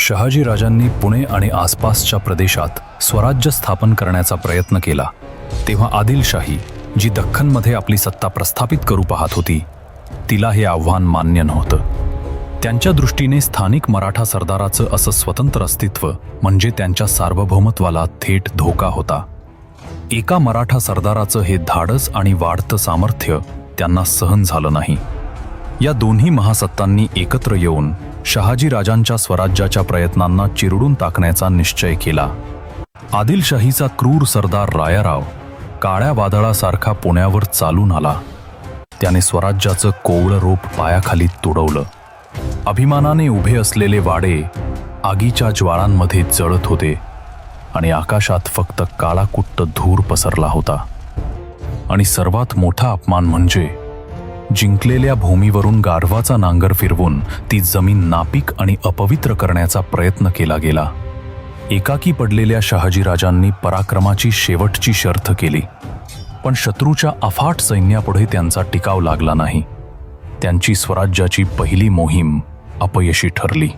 शहाजी राजांनी पुणे आणि आसपासच्या प्रदेशात स्वराज्य स्थापन करण्याचा प्रयत्न केला तेव्हा आदिलशाही जी दख्खनमध्ये आपली सत्ता प्रस्थापित करू पाहत होती तिला हे आव्हान मान्य नव्हतं. त्यांच्या दृष्टीने स्थानिक मराठा सरदाराचं असं स्वतंत्र अस्तित्व म्हणजे त्यांच्या सार्वभौमत्वाला थेट धोका होता. एका मराठा सरदाराचं हे धाडस आणि वाढतं सामर्थ्य त्यांना सहन झालं नाही. या दोन्ही महासत्तांनी एकत्र येऊन शहाजी राजांच्या स्वराज्याच्या प्रयत्नांना चिरडून टाकण्याचा निश्चय केला. आदिलशाहीचा क्रूर सरदार रायाराव काळ्या वादळासारखा पुण्यावर चालून आला. त्याने स्वराज्याचं कोवळं रोप पायाखाली तुडवलं. अभिमानाने उभे असलेले वाडे आगीच्या ज्वाळांमध्ये जळत होते आणि आकाशात फक्त काळाकुट्ट धूर पसरला होता. आणि सर्वात मोठा अपमान म्हणजे जिंकलेल्या भूमीवरून गारवाचा नांगर फिरवून ती जमीन नापीक आणि अपवित्र करण्याचा प्रयत्न केला गेला. एकाकी पडलेल्या शहाजीराजांनी पराक्रमाची शेवटची शर्थ केली. पण शत्रूच्या अफाट सैन्यापुढे त्यांचा टिकाव लागला नाही. त्यांची स्वराज्याची पहिली मोहीम अपयशी ठरली.